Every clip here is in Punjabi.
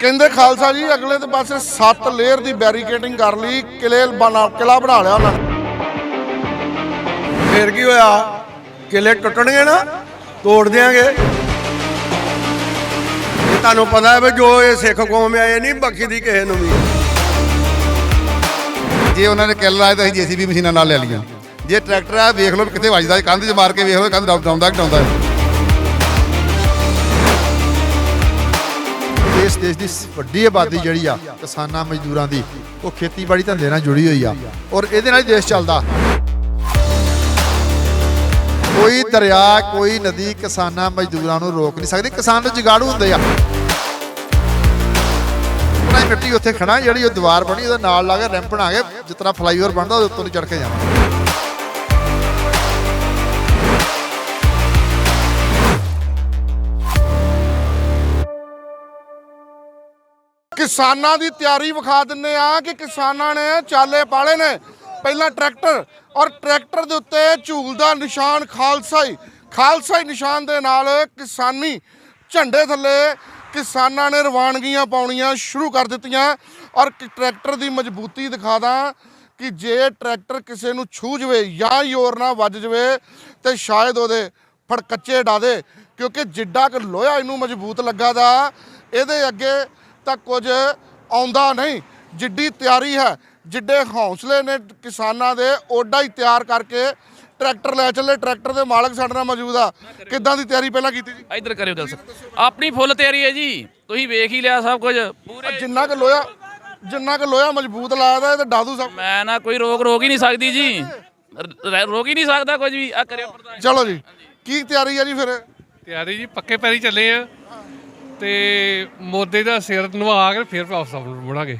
ਕਹਿੰਦੇ ਖਾਲਸਾ ਜੀ ਅਗਲੇ ਦੇ ਪਾਸੇ 7 ਲੇਅਰ ਦੀ ਬੈਰੀਕੇਡਿੰਗ ਕਰ ਲਈ ਕਿਲੇ ਬਣਾ ਕਿਲਾ ਬਣਾ ਲਿਆ ਉਹਨਾਂ ਨੇ। ਫੇਰ ਕੀ ਹੋਇਆ? ਕਿਲੇ ਟੁੱਟਣਗੇ ਨਾ ਤੋੜ ਦਿਆਂਗੇ। ਇਹ ਤੁਹਾਨੂੰ ਪਤਾ ਹੈ ਵੀ ਜੋ ਇਹ ਸਿੱਖ ਕੌਮ ਆ ਇਹ ਨਹੀਂ ਬਖਸ਼ਦੀ ਕਿਸੇ ਨੂੰ ਵੀ। ਜੇ ਉਹਨਾਂ ਨੇ ਕਿੱਲ ਲਾਇਆ ਤਾਂ ਅਸੀਂ ਜੀਸੀਬੀ ਮਸ਼ੀਨਾਂ ਨਾਲ ਲੈ ਲਈਆਂ। ਜੇ ਟਰੈਕਟਰ ਆ ਵੇਖ ਲਓ ਵੀ ਕਿੱਥੇ ਵੱਜਦਾ ਕੰਧ 'ਚ ਮਾਰ ਕੇ ਵੇਖ ਲਓ ਕੰਧ ਡਾਉਂਦਾ ਡਾਉਂਦਾ ਦੇਸ਼ ਦੀ ਵੱਡੀ ਆਬਾਦੀ ਜਿਹੜੀ ਆ, ਕਿਸਾਨਾਂ, ਮਜ਼ਦੂਰਾਂ ਦੀ, ਉਹ ਖੇਤੀਬਾੜੀ ਧੰਦੇ ਨਾਲ ਜੁੜੀ ਹੋਈ ਆ ਔਰ ਇਹਦੇ ਨਾਲ ਹੀ ਦੇਸ਼ ਚੱਲਦਾ। ਕੋਈ ਦਰਿਆ, ਕੋਈ ਨਦੀ ਕਿਸਾਨਾਂ, ਮਜ਼ਦੂਰਾਂ ਨੂੰ ਰੋਕ ਨਹੀਂ ਸਕਦੀ, ਕਿਸਾਨ ਤਾਂ ਜਗਾੜੂ ਹੁੰਦੇ ਆ। ਆਪਣਾ ਮਿੱਟੀ ਉੱਥੇ ਖੜਾ ਜਿਹੜੀ ਉਹ ਦੀਵਾਰ ਬਣੀ, ਉਹਦੇ ਨਾਲ ਲਾ ਕੇ ਰੈਂਪ ਬਣਾ ਕੇ, ਜਿਸ ਤਰ੍ਹਾਂ ਫਲਾਈਓਵਰ ਬਣਦਾ, ਉਹਦੇ ਉੱਤੋਂ ਚੜ ਕੇ ਜਾਣਾ। ਕਿਸਾਨਾਂ ਦੀ ਤਿਆਰੀ ਵਿਖਾ ਦਿੰਨੇ ਆ ਕਿ ਕਿਸਾਨਾਂ ਨੇ ਚਾਲੇ ਪਾਲੇ ਨੇ। ਪਹਿਲਾਂ ਟਰੈਕਟਰ ਔਰ ਟਰੈਕਟਰ ਦੇ ਉੱਤੇ ਝੂਲ ਦਾ ਨਿਸ਼ਾਨ ਖਾਲਸਾਈ ਖਾਲਸਾਈ ਨਿਸ਼ਾਨ ਦੇ ਨਾਲ ਕਿਸਾਨੀ ਝੰਡੇ ਥੱਲੇ ਕਿਸਾਨਾਂ ਨੇ ਰਵਾਨਗੀਆਂ ਪਾਉਣੀਆਂ ਸ਼ੁਰੂ ਕਰ ਦਿੱਤੀਆਂ। ਔਰ ਟਰੈਕਟਰ ਦੀ ਮਜ਼ਬੂਤੀ ਦਿਖਾ ਦਾਂ ਕਿ ਜੇ ਟਰੈਕਟਰ ਕਿਸੇ ਨੂੰ ਛੂ ਜਵੇ ਜਾਂ ਯੋਰ ਨਾ ਵੱਜ ਜਵੇ ਤੇ ਸ਼ਾਇਦ ਉਹਦੇ ਫੜਕੱਚੇ ਡਾ ਦੇ। ਕਿਉਂਕਿ ਜਿੱਡਾ ਕਿ ਲੋਹਾ ਇਹਨੂੰ ਮਜ਼ਬੂਤ ਲੱਗਾ ਦਾ, ਇਹਦੇ ਅੱਗੇ ਤਾਂ ਕੁਝ ਆਉਂਦਾ ਨਹੀਂ। ਜਿੱਡੀ ਤਿਆਰੀ ਹੈ ਜਿੱਡੇ ਹੌਸਲੇ ਨੇ ਕਿਸਾਨਾਂ ਦੇ ਓਡਾ ਹੀ ਤਿਆਰ ਕਰਕੇ ਟਰੈਕਟਰ ਲੈ ਚੱਲੇ। ਟਰੈਕਟਰ ਦੇ ਮਾਲਕ ਸਾਡੇ ਨਾਲ ਮੌਜੂਦ ਆ। ਕਿੱਦਾਂ ਦੀ ਤਿਆਰੀ ਪਹਿਲਾਂ ਕੀਤੀ ਜੀ ਇੱਧਰ ਕਰਿਓ ਗੱਲ ਆਪਣੀ ਫੁੱਲ ਤਿਆਰੀ ਹੈ ਜੀ। ਤੁਸੀਂ ਵੇਖ ਹੀ ਲਿਆ ਸਭ ਕੁਝ। ਪੂਰੇ ਜਿੰਨਾ ਕਿ ਲੋਹਾ ਜਿੰਨਾ ਕਿ ਲੋਹਾ ਮਜ਼ਬੂਤ ਲਾਇਆ ਇਹ ਤਾਂ ਡਾਦੂ ਸਭ ਮੈਂ ਨਾ ਕੋਈ ਰੋਕ ਰੋਕ ਹੀ ਨਹੀਂ ਸਕਦੀ ਜੀ। ਰੋਕ ਹੀ ਨਹੀਂ ਸਕਦਾ ਕੁਝ ਵੀ। ਆ ਕਰਿਓ ਚਲੋ ਜੀ। ਕੀ ਤਿਆਰੀ ਹੈ ਜੀ ਫਿਰ? ਤਿਆਰੀ ਜੀ ਪੱਕੇ ਪੈਰੀ ਚੱਲੇ ਆ। ਤੇ ਮੋਦੇ ਦਾ ਸਿਰ ਨਵਾ ਕੇ ਫਿਰ ਵਾਪਸ ਮੁੜਾਂਗੇ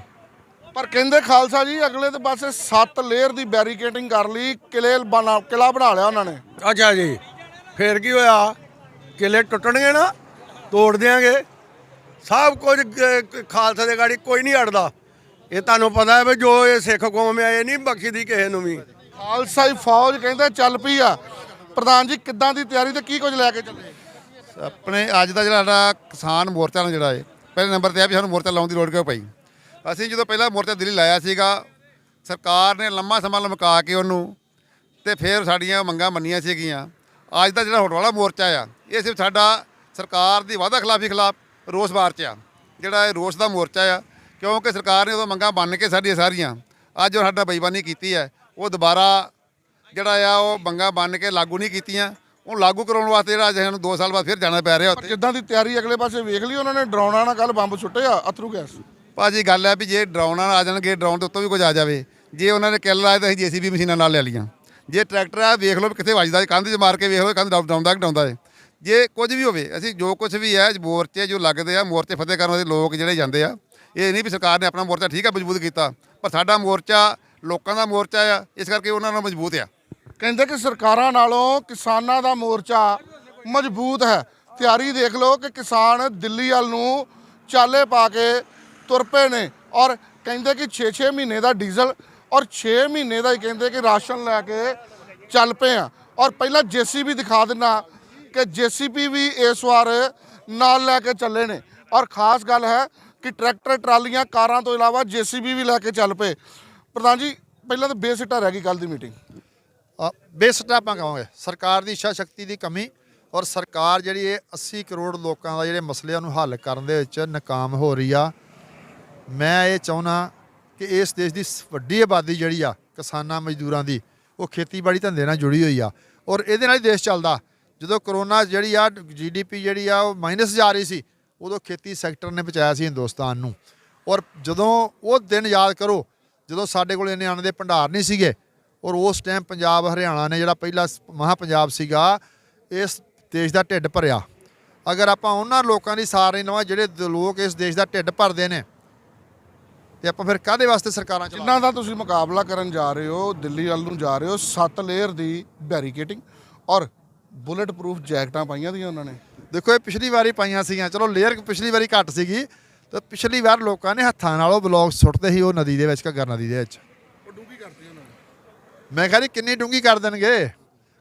ਪਰ ਕਹਿੰਦੇ ਖਾਲਸਾ ਜੀ ਅਗਲੇ ਦੇ ਪਾਸੇ 7 ਲੇਅਰ ਦੀ ਬੈਰੀਕੇਡਿੰਗ ਕਰ ਲਈ ਕਿਲੇ ਬਣਾ ਕਿਲਾ ਬਣਾ ਲਿਆ ਉਹਨਾਂ ਨੇ। ਅੱਛਾ ਜੀ। ਫੇਰ ਕੀ ਹੋਇਆ? ਕਿਲੇ ਟੁੱਟਣਗੇ ਨਾ ਤੋੜ ਦਿਆਂਗੇ। ਸਭ ਕੁਝ ਖਾਲਸਾ ਦੇ ਗਾੜੀ ਕੋਈ ਨਹੀਂ ਅੜਦਾ। ਇਹ ਤੁਹਾਨੂੰ ਪਤਾ ਹੈ ਵੀ ਜੋ ਇਹ ਸਿੱਖ ਕੌਮ ਆ ਇਹ ਨਹੀਂ ਬਖਸ਼ਦੀ ਕਿਸੇ ਨੂੰ ਵੀ। ਖਾਲਸਾ ਹੀ ਫੌਜ ਕਹਿੰਦੇ ਚੱਲ ਪਈ ਆ। ਪ੍ਰਧਾਨ ਜੀ ਕਿੱਦਾਂ ਦੀ ਤਿਆਰੀ ਤੇ ਕੀ ਕੁਝ ਲੈ ਕੇ ਚੱਲੇ? ਆਪਣੇ ਅੱਜ ਦਾ ਜਿਹੜਾ ਸਾਡਾ ਕਿਸਾਨ ਮੋਰਚਾ ਨੂੰ ਜਿਹੜਾ ਹੈ ਪਹਿਲੇ ਨੰਬਰ ਤੇ ਆ ਵੀ ਸਾਨੂੰ ਮੋਰਚਾ ਲਾਉਣ ਦੀ ਲੋੜ ਕਿਉਂ ਪਈ? ਅਸੀਂ ਜਦੋਂ ਪਹਿਲਾ ਮੋਰਚਾ ਦਿੱਲੀ ਲਾਇਆ ਸੀਗਾ, ਸਰਕਾਰ ਨੇ ਲੰਮਾ ਸਮਾਂ ਲਮਕਾ ਕੇ ਉਹਨੂੰ ਤੇ ਫਿਰ ਸਾਡੀਆਂ ਮੰਗਾਂ ਮੰਨੀਆਂ ਸੀਗੀਆਂ। ਅੱਜ ਦਾ ਜਿਹੜਾ ਹੋਟਲ ਮੋਰਚਾ ਆ, ਇਹ ਸਿਰਫ ਸਾਡਾ ਸਰਕਾਰ ਦੀ ਵਾਅਦਾ ਖਿਲਾਫੀ ਖਿਲਾਫ ਰੋਸ ਮਾਰਚ ਆ। ਜਿਹੜਾ ਇਹ ਰੋਸ ਦਾ ਮੋਰਚਾ ਆ, ਕਿਉਂਕਿ ਸਰਕਾਰ ਨੇ ਉਦੋਂ ਮੰਗਾਂ ਬੰਨ ਕੇ ਸਾਡੀਆਂ ਸਾਰੀਆਂ, ਅੱਜ ਉਹ ਸਾਡਾ ਬੇਈਮਾਨੀ ਕੀਤੀ ਹੈ। ਉਹ ਦੁਬਾਰਾ ਜਿਹੜਾ ਆ, ਉਹ ਮੰਗਾਂ ਮੰਨ ਕੇ ਲਾਗੂ ਨਹੀਂ ਕੀਤੀਆਂ। ਉਹ ਲਾਗੂ ਕਰਾਉਣ ਵਾਸਤੇ ਜਿਹੜਾ ਅੱਜ ਸਾਨੂੰ 2 ਸਾਲ ਬਾਅਦ ਫਿਰ ਜਾਣਾ ਪੈ ਰਿਹਾ ਉੱਥੇ। ਜਿੱਦਾਂ ਦੀ ਤਿਆਰੀ ਅਗਲੇ ਪਾਸੇ ਵੇਖ ਲਈ ਉਹਨਾਂ ਨੇ ਡਰਾਉਣਾ ਨਾਲ ਕੱਲ ਬੰਬ ਸੁੱਟੇ ਆ ਅਥਰੂ ਗੈਸ। ਭਾਜੀ ਗੱਲ ਹੈ ਵੀ ਜੇ ਡਰਾਉਣ ਆ ਜਾਣਗੇ ਡਰਾਉਣ ਦੇ ਉੱਤੋਂ ਵੀ ਕੁਝ ਆ ਜਾਵੇ। ਜੇ ਉਹਨਾਂ ਨੇ ਕਿੱਲ ਲਾਇਆ ਤਾਂ ਅਸੀਂ ਜੀਸੀਬੀ ਮਸ਼ੀਨਾਂ ਨਾਲ ਲੈ ਲਈਆਂ। ਜੇ ਟਰੈਕਟਰ ਆ ਵੇਖ ਲਓ ਕਿੱਥੇ ਵੱਜਦਾ ਕੰਧ 'ਚ ਮਾਰ ਕੇ ਵੇਖ ਲਓ ਕੰਧ ਡਾਉ- ਡਾਉਂਦਾ ਕਿ ਡਾਉਂਦਾ ਹੈ। ਜੇ ਕੁਝ ਵੀ ਹੋਵੇ ਅਸੀਂ ਜੋ ਕੁਝ ਵੀ ਹੈ ਮੋਰਚੇ ਜੋ ਲੱਗਦੇ ਆ ਮੋਰਚੇ ਫਤਿਹ ਕਰਨ ਵਾਲੇ ਲੋਕ ਜਿਹੜੇ ਜਾਂਦੇ ਆ ਇਹ ਨਹੀਂ ਵੀ ਸਰਕਾਰ ਨੇ ਆਪਣਾ ਮੋਰਚਾ ਠੀਕ ਆ ਮਜ਼ਬੂਤ ਕੀਤਾ। ਪਰ ਸਾਡਾ ਮੋਰਚਾ ਲੋਕਾਂ ਦਾ ਮੋਰਚਾ ਆ ਇਸ ਕਰਕੇ ਉਹਨਾਂ ਨਾਲ ਮਜ਼ਬੂਤ ਆ। ਕਹਿੰਦੇ ਕਿ ਸਰਕਾਰਾਂ ਨਾਲੋਂ ਕਿਸਾਨਾਂ ਦਾ ਮੋਰਚਾ ਮਜ਼ਬੂਤ ਹੈ। ਤਿਆਰੀ ਦੇਖ ਲਓ ਕਿ ਕਿਸਾਨ ਦਿੱਲੀ ਵੱਲ ਨੂੰ ਚਾਲੇ ਪਾ ਕੇ ਤੁਰ ਪਏ ਨੇ ਔਰ ਕਹਿੰਦੇ ਕਿ 6-6 ਮਹੀਨੇ ਦਾ ਡੀਜ਼ਲ ਔਰ 6 ਮਹੀਨੇ ਦਾ ਹੀ ਕਹਿੰਦੇ ਕਿ ਰਾਸ਼ਨ ਲੈ ਕੇ ਚੱਲ ਪਏ ਆ। ਔਰ ਪਹਿਲਾਂ ਜੀਸੀਬੀ ਦਿਖਾ ਦਿੰਨਾ ਕਿ ਜੀਸੀਬੀ ਵੀ ਇਸ ਵਾਰ ਨਾਲ ਲੈ ਕੇ ਚੱਲੇ ਨੇ। ਔਰ ਖਾਸ ਗੱਲ ਹੈ ਕਿ ਟਰੈਕਟਰ ਟਰਾਲੀਆਂ ਕਾਰਾਂ ਤੋਂ ਇਲਾਵਾ ਜੀਸੀਬੀ ਵੀ ਲੈ ਕੇ ਚੱਲ ਪਏ। ਪ੍ਰਧਾਨ ਜੀ, ਪਹਿਲਾਂ ਤਾਂ ਬੇਸਿੱਟਾ ਰਹਿ ਗਈ ਕੱਲ ਦੀ ਮੀਟਿੰਗ। ਬੇਸਟ ਆਪਾਂ ਕਹਾਂਗੇ। ਸਰਕਾਰ ਦੀ ਇੱਛਾ ਸ਼ਕਤੀ ਦੀ ਕਮੀ ਔਰ ਸਰਕਾਰ ਜਿਹੜੀ ਇਹ 80 ਕਰੋੜ ਲੋਕਾਂ ਦਾ ਜਿਹੜੇ ਮਸਲਿਆਂ ਨੂੰ ਹੱਲ ਕਰਨ ਦੇ ਵਿੱਚ ਨਾਕਾਮ ਹੋ ਰਹੀ ਆ। ਮੈਂ ਇਹ ਚਾਹੁੰਦਾ ਕਿ ਇਸ ਦੇਸ਼ ਦੀ ਵੱਡੀ ਆਬਾਦੀ ਜਿਹੜੀ ਆ ਕਿਸਾਨਾਂ ਮਜ਼ਦੂਰਾਂ ਦੀ, ਉਹ ਖੇਤੀਬਾੜੀ ਧੰਦੇ ਨਾਲ ਜੁੜੀ ਹੋਈ ਆ। ਔਰ ਇਹਦੇ ਨਾਲ ਹੀ ਦੇਸ਼ ਚੱਲਦਾ। ਜਦੋਂ ਕਰੋਨਾ ਜਿਹੜੀ ਆ ਜੀਡੀਪੀ ਜਿਹੜੀ ਆ, ਉਹ ਮਾਈਨਸ ਜਾ ਰਹੀ ਸੀ, ਉਦੋਂ ਖੇਤੀ ਸੈਕਟਰ ਨੇ ਬਚਾਇਆ ਸੀ ਹਿੰਦੁਸਤਾਨ ਨੂੰ। ਔਰ ਜਦੋਂ ਉਹ ਦਿਨ ਯਾਦ ਕਰੋ, ਜਦੋਂ ਸਾਡੇ ਕੋਲ ਇੰਨੇ ਅੰਨ ਦੇ ਭੰਡਾਰ ਨਹੀਂ ਸੀਗੇ ਔਰ ਉਸ ਟਾਈਮ ਪੰਜਾਬ ਹਰਿਆਣਾ ਨੇ ਜਿਹੜਾ ਪਹਿਲਾ ਮਹਾ ਪੰਜਾਬ ਸੀਗਾ ਇਸ ਦੇਸ਼ ਦਾ ਢਿੱਡ ਭਰਿਆ। ਅਗਰ ਆਪਾਂ ਉਹਨਾਂ ਲੋਕਾਂ ਦੀ ਸਾਰ ਨਹੀਂ ਲਵਾਂ ਜਿਹੜੇ ਲੋਕ ਇਸ ਦੇਸ਼ ਦਾ ਢਿੱਡ ਭਰਦੇ ਨੇ ਤੇ ਆਪਾਂ ਫਿਰ ਕਾਹਦੇ ਵਾਸਤੇ ਸਰਕਾਰਾਂ ਚਲਾ ਜਿਨ੍ਹਾਂ ਦਾ ਤੁਸੀਂ ਮੁਕਾਬਲਾ ਕਰਨ ਜਾ ਰਹੇ ਹੋ ਦਿੱਲੀ ਵੱਲ ਨੂੰ ਜਾ ਰਹੇ ਹੋ ਸੱਤ ਲੇਅਰ ਦੀ ਬੈਰੀਕੇਟਿੰਗ ਔਰ ਬੁਲੇਟ ਪ੍ਰੂਫ ਜੈਕਟਾਂ ਪਾਈਆਂ ਦੀਆਂ ਉਹਨਾਂ ਨੇ। ਦੇਖੋ ਇਹ ਪਿਛਲੀ ਵਾਰੀ ਪਾਈਆਂ ਸੀਗੀਆਂ। ਚਲੋ ਲੇਅਰ ਪਿਛਲੀ ਵਾਰੀ ਘੱਟ ਸੀਗੀ ਤੇ ਪਿਛਲੀ ਵਾਰ ਲੋਕਾਂ ਨੇ ਹੱਥਾਂ ਨਾਲ ਉਹ ਬਲੌਕ ਸੁੱਟਦੇ ਸੀ ਉਹ ਨਦੀ ਦੇ ਵਿੱਚ ਘੱਗਰ ਨਦੀ ਦੇ ਵਿੱਚ ਉਹ ਡੂੰਗੀ ਕਰਤੀ ਉਹਨਾਂ ਮੈਂ ਕਹਿੰਦੀ ਕਿੰਨੀ ਡੂੰਗੀ ਕਰ ਦੇਣਗੇ?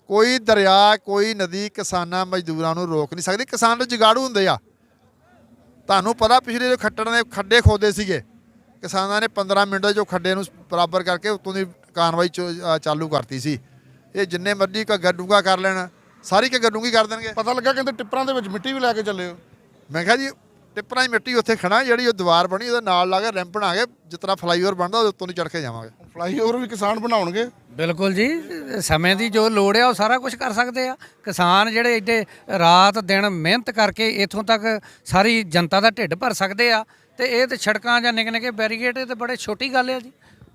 ਕੋਈ ਦਰਿਆ ਕੋਈ ਨਦੀ ਕਿਸਾਨਾਂ ਮਜ਼ਦੂਰਾਂ ਨੂੰ ਰੋਕ ਨਹੀਂ ਸਕਦੀ। ਕਿਸਾਨ ਤਾਂ ਜਗਾੜੂ ਹੁੰਦੇ ਆ। ਤੁਹਾਨੂੰ ਪਤਾ ਪਿਛਲੇ ਜੋ ਖੱਟੜ ਨੇ ਖੱਡੇ ਖੋਦੇ ਸੀਗੇ ਕਿਸਾਨਾਂ ਨੇ 15 ਮਿੰਟਾਂ ਉਹ ਖੱਡੇ ਨੂੰ ਬਰਾਬਰ ਕਰਕੇ ਉੱਤੋਂ ਦੀ ਕਾਰਵਾਈ ਚਾਲੂ ਕਰਤੀ ਸੀ। ਇਹ ਜਿੰਨੇ ਮਰਜ਼ੀ ਘੱਗਾ ਡੂੰਘਾ ਕਰ ਲੈਣ ਸਾਰੀ ਘੱਗਾ ਡੂੰਘੀ ਕਰ ਦੇਣਗੇ। ਪਤਾ ਲੱਗਾ ਕਹਿੰਦੇ ਟਿੱਪਰਾਂ ਦੇ ਵਿੱਚ ਮਿੱਟੀ ਵੀ ਲੈ ਕੇ ਚੱਲੇ ਹੋ। ਮੈਂ ਕਿਹਾ ਜੀ ਟਿੱਪਰਾਂ ਦੀ ਮਿੱਟੀ ਉੱਥੇ ਖੜਾ ਜਿਹੜੀ ਉਹ ਦੀਵਾਰ ਬਣੀ ਉਹਦੇ ਨਾਲ ਲਾ ਕੇ ਰੈਂਪ ਬਣਾ ਕੇ ਜਿਸ ਤਰ੍ਹਾਂ ਫਲਾਈਓਵਰ ਬਣਦਾ ਉਹਦੇ ਉੱਤੋਂ ਦੀ ਚੜ੍ਹ ਕੇ ਜਾਵਾਂਗੇ। ਫਲਾਈਓਵਰ ਵੀ ਕਿਸਾਨ ਬਣਾਉਣਗੇ? ਬਿਲਕੁਲ ਜੀ ਸਮੇਂ ਦੀ ਜੋ ਲੋੜ ਆ ਉਹ ਸਾਰਾ ਕੁਝ ਕਰ ਸਕਦੇ ਆ। ਕਿਸਾਨ ਜਿਹੜੇ ਏਡੇ ਰਾਤ ਦਿਨ ਮਿਹਨਤ ਕਰਕੇ ਇਥੋਂ ਤੱਕ ਸਾਰੀ ਜਨਤਾ ਦਾ ਢਿੱਡ ਭਰ ਸਕਦੇ ਆ ਤੇ ਇਹ ਤੇ ਸੜਕਾਂ ਜਾਂ ਨਿੱਕੇ ਨਿੱਕੇ ਬੈਰੀਗੇਡ ਇਹ ਤੇ ਬੜੇ ਛੋਟੀ ਗੱਲ ਆ ਜੀ।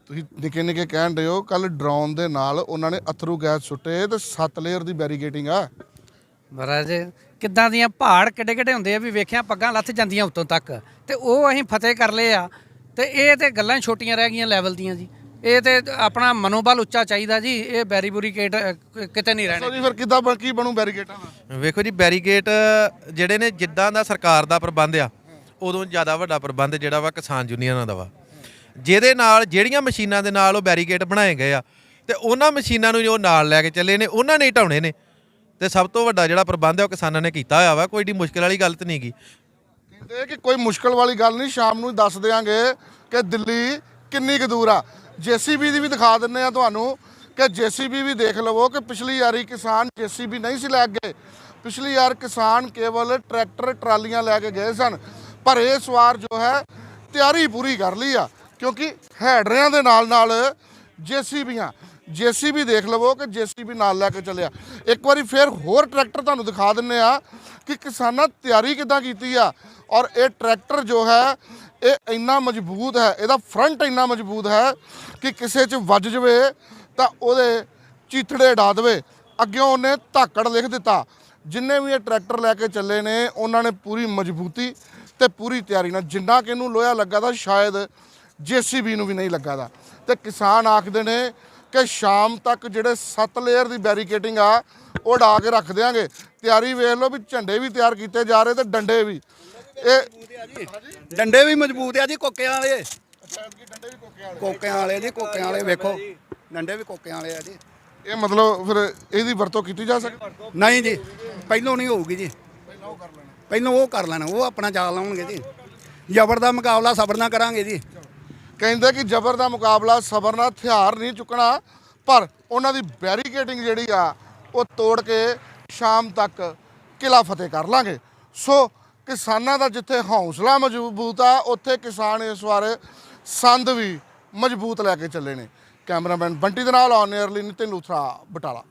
ਤੁਸੀਂ ਨਿੱਕੇ ਨਿੱਕੇ ਕਹਿਣ ਰਹੇ ਹੋ ਕੱਲ ਡਰੋਨ ਦੇ ਨਾਲ ਉਹਨਾਂ ਨੇ ਅਥਰੂ ਗੈਸ ਸੁੱਟੇ ਤੇ 7 ਲੇਅਰ ਦੀ ਬੈਰੀਗੇਟਿੰਗ ਆ। ਮਹਾਰਾਜ ਕਿੱਦਾਂ ਦੀਆਂ ਪਹਾੜ ਕਿੱਡੇ ਕਿੱਡੇ ਹੁੰਦੇ ਆ ਵੀ ਵੇਖਿਆ ਪੱਗਾਂ ਲੱਥ ਜਾਂਦੀਆਂ ਉੱਤੋਂ ਤੱਕ। ਤੇ ਉਹ ਅਸੀਂ ਫਤਿਹ ਕਰ ਲਏ ਆ। ਤੇ ਇਹ ਤੇ ਗੱਲਾਂ ਛੋਟੀਆਂ ਰਹਿ ਗਈਆਂ ਲੈਵਲ ਦੀਆਂ ਜੀ। ਇਹ ਤੇ ਆਪਣਾ ਮਨੋਬਲ ਉੱਚਾ ਚਾਹੀਦਾ ਜੀ। ਇਹ ਬੈਰੀ ਬੁਰੀਕੇਟ ਅ, ਕ- ਕਿਤੇ ਨਹੀਂ ਰਹਿਣੇ। ਸੋ ਜੀ ਫਿਰ ਕਿੱਦਾਂ ਬਣ- ਕੀ ਬਣੂ ਬੈਰੀਗੇਟਾਂ ਦਾ ਵੇਖੋ ਜੀ ਬੈਰੀਗੇਟ ਜਿਹੜੇ ਨੇ ਜਿੱਦਾਂ ਦਾ ਸਰਕਾਰ ਦਾ ਪ੍ਰਬੰਧ ਆ ਉਦੋਂ ਜ਼ਿਆਦਾ ਵੱਡਾ ਪ੍ਰਬੰਧ ਜਿਹੜਾ ਵਾ ਕਿਸਾਨ ਯੂਨੀਅਨਾਂ ਦਾ ਵਾ। ਜਿਹਦੇ ਨਾਲ ਜਿਹੜੀਆਂ ਮਸ਼ੀਨਾਂ ਦੇ ਨਾਲ ਉਹ ਬੈਰੀਗੇਟ ਬਣਾਏ ਗਏ ਆ ਤੇ ਉਹਨਾਂ ਮਸ਼ੀਨਾਂ ਨੂੰ ਜੋ ਨਾਲ ਲੈ ਕੇ ਚੱਲੇ ਨੇ ਉਹਨਾਂ ਨੇ ਹੀ ਢਾਉਣੇ ਨੇ। ਤੇ ਸਭ ਤੋਂ ਵੱਡਾ ਜਿਹੜਾ ਪ੍ਰਬੰਧ ਹੈ ਉਹ ਕਿਸਾਨਾਂ ਨੇ ਕੀਤਾ ਹੋਇਆ ਵਾ, ਕੋਈ ਏਡੀ ਮੁਸ਼ਕਲ ਵਾਲੀ ਗੱਲ ਤੇ ਨਹੀਂ ਗੀ। ਕਹਿੰਦੇ ਕਿ ਕੋਈ ਮੁਸ਼ਕਲ ਵਾਲੀ ਗੱਲ ਨਹੀਂ, ਸ਼ਾਮ ਨੂੰ ਦੱਸ ਦਿਆਂਗੇ ਕਿ ਦਿੱਲੀ ਕਿੰਨੀ ਕੁ ਦੂਰ ਆ। ਜੀਸੀਬੀ ਦੀ ਵੀ ਦਿਖਾ ਦਿੰਨੇ ਆ ਤੁਹਾਨੂੰ ਕਿ ਜੀਸੀਬੀ ਵੀ ਦੇਖ ਲਵੋ ਕਿ ਪਿਛਲੀ ਵਾਰੀ ਕਿਸਾਨ ਜੀਸੀਬੀ ਨਹੀਂ ਸੀ ਲੈ ਕੇ ਗਏ। ਪਿਛਲੀ ਵਾਰ ਕਿਸਾਨ ਕੇਵਲ ਟਰੈਕਟਰ, ਟਰਾਲੀਆਂ ਲੈ ਕੇ ਗਏ ਸਨ। ਪਰ ਇਸ ਵਾਰ ਜੋ ਹੈ, ਤਿਆਰੀ ਪੂਰੀ ਕਰ ਲਈ ਆ, ਕਿਉਂਕਿ ਹੈਡਰਿਆਂ ਦੇ ਨਾਲ ਨਾਲ ਜੀਸੀਬੀਆਂ ਜੀਸੀਬੀ ਦੇਖ ਲਵੋ ਕਿ ਜੀਸੀਬੀ ਨਾਲ ਲੈ ਕੇ ਚੱਲਿਆ। ਇੱਕ ਵਾਰੀ ਫਿਰ ਹੋਰ ਟਰੈਕਟਰ ਤੁਹਾਨੂੰ ਦਿਖਾ ਦਿੰਨੇ ਆ ਕਿ ਕਿਸਾਨਾਂ ਤਿਆਰੀ ਕਿੱਦਾਂ ਕੀਤੀ ਆ। ਔਰ ਇਹ ਟਰੈਕਟਰ ਜੋ ਹੈ, ਇਹ ਇੰਨਾ ਮਜ਼ਬੂਤ ਹੈ, ਇਹਦਾ ਫਰੰਟ ਇੰਨਾ ਮਜ਼ਬੂਤ ਹੈ ਕਿ ਕਿਸੇ 'ਚ ਵੱਜ ਜਵੇ ਤਾਂ ਉਹਦੇ ਚੀਥੜੇ ਡਾ ਦੇਵੇ। ਅੱਗੇ ਉਹਨੇ ਧਾਕੜ ਲਿਖ ਦਿੱਤਾ। ਜਿੰਨੇ ਵੀ ਇਹ ਟਰੈਕਟਰ ਲੈ ਕੇ ਚੱਲੇ ਨੇ, ਉਹਨਾਂ ਨੇ ਪੂਰੀ ਮਜ਼ਬੂਤੀ ਤੇ ਪੂਰੀ ਤਿਆਰੀ ਨਾਲ। ਜਿੰਨਾ ਕਿ ਇਹਨੂੰ ਲੋਹਾ ਲੱਗਾ ਤਾਂ ਸ਼ਾਇਦ ਜੀਸੀਬੀ ਨੂੰ ਵੀ ਨਹੀਂ ਲੱਗਾ ਦਾ। ਤੇ ਕਿਸਾਨ ਆਖਦੇ ਨੇ ਕਿ ਸ਼ਾਮ ਤੱਕ ਜਿਹੜੇ 7 ਲੇਅਰ ਦੀ ਬੈਰੀਕੇਟਿੰਗ ਆ ਉਹ ਡਾ ਕੇ ਰੱਖ ਦਿਆਂਗੇ। ਤਿਆਰੀ ਵੇਖ ਲਓ ਵੀ ਝੰਡੇ ਵੀ ਤਿਆਰ ਕੀਤੇ ਜਾ ਰਹੇ ਤੇ ਡੰਡੇ ਵੀ। ਇਹ ਡੰਡੇ ਵੀ ਮਜ਼ਬੂਤ ਆ ਜੀ ਕੋਕਿਆਂ ਵਾਲੇ। ਕੋਕਿਆਂ ਵਾਲੇ ਜੀ ਕੋਕਿਆਂ ਵਾਲੇ ਵੇਖੋ। ਡੰਡੇ ਵੀ ਕੋਕਿਆਂ ਵਾਲੇ ਆ ਜੀ। ਇਹ ਮਤਲਬ ਫਿਰ ਇਹਦੀ ਵਰਤੋਂ ਕੀਤੀ ਜਾ ਸਕਦੀ ਨਹੀਂ ਜੀ ਪਹਿਲੋਂ ਨਹੀਂ ਹੋਊਗੀ ਜੀ। ਪਹਿਲੋਂ ਉਹ ਕਰ ਲੈਣਾ। ਉਹ ਆਪਣਾ ਚਾਲ ਲਾਉਣਗੇ ਜੀ। ਜ਼ਬਰ ਦਾ ਮੁਕਾਬਲਾ ਸਬਰ ਨਾਲ ਕਰਾਂਗੇ ਜੀ। ਕਹਿੰਦੇ ਕਿ ਜ਼ਬਰ ਦਾ ਮੁਕਾਬਲਾ ਸਬਰ ਨਾਲ ਹਥਿਆਰ ਨਹੀਂ ਚੁੱਕਣਾ, ਪਰ ਉਹਨਾਂ ਦੀ ਬੈਰੀਕੇਟਿੰਗ ਜਿਹੜੀ ਆ, ਉਹ ਤੋੜ ਕੇ ਸ਼ਾਮ ਤੱਕ ਕਿਲਾ ਫਤਿਹ ਕਰ ਲਾਂਗੇ। ਸੋ ਕਿਸਾਨਾਂ ਦਾ ਜਿੱਥੇ ਹੌਸਲਾ ਮਜ਼ਬੂਤ ਆ, ਉੱਥੇ ਕਿਸਾਨ ਇਸ ਵਾਰ ਸੰਦ ਵੀ ਮਜ਼ਬੂਤ ਲੈ ਕੇ ਚੱਲੇ ਨੇ। ਕੈਮਰਾਮੈਨ ਬੰਟੀ ਦੇ ਨਾਲ ਔਨ 에ਅਰ ਨਿਤਿਨ ਲੂਥਰਾ, ਬਟਾਲਾ।